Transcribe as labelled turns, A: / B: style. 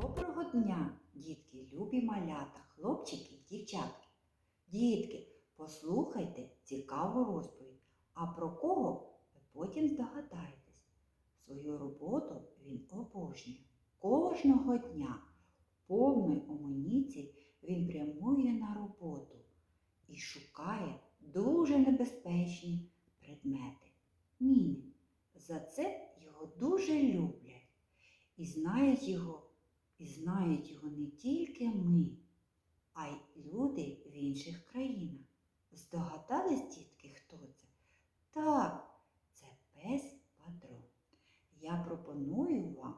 A: Доброго дня, дітки, любі малята, хлопчики дівчатки. Дітки, послухайте цікаву розповідь. А про кого ви потім здогадаєтесь? Свою роботу він обожнює. Кожного дня в повної амуніції він прямує на роботу і шукає дуже небезпечні предмети. Міни. За це його дуже люблять і знають його і знають його не тільки ми, а й люди в інших країнах. Здогадались, дітки, хто це? Так, це пес Патро. Я пропоную вам